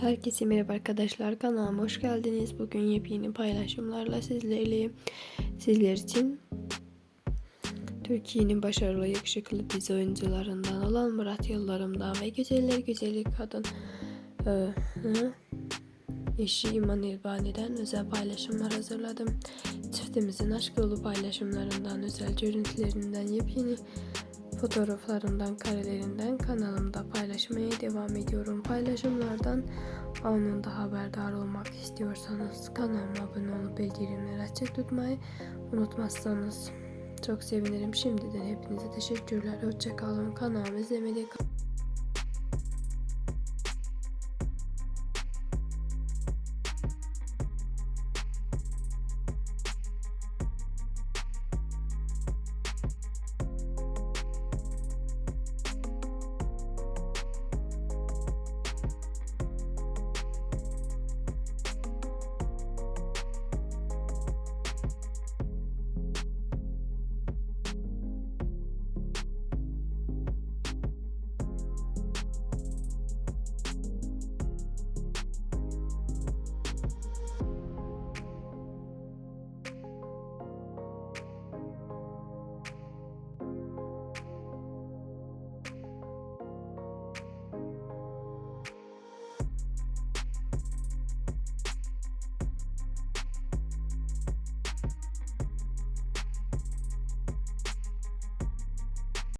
Herkese merhaba arkadaşlar kanalıma hoş geldiniz. Bugün yepyeni paylaşımlarla sizlerleyim. Sizler için Türkiye'nin başarılı yakışıklı dizi oyuncularından olan Murat Yıldırım'dan ve güzeller güzeli kadın e, eşi İman İlbani'den özel paylaşımlar hazırladım. Çiftimizin aşk yolu paylaşımlarından, özel görüntülerinden, yepyeni fotoğraflarından, karelerinden kanalımda paylaşmaya devam ediyorum. Paylaşımlardan anında haberdar olmak istiyorsanız kanalıma abone olup bildirimleri açık tutmayı unutmazsanız çok sevinirim. Şimdiden hepinize teşekkürler. Hoşçakalın. Kanalımı izlemede.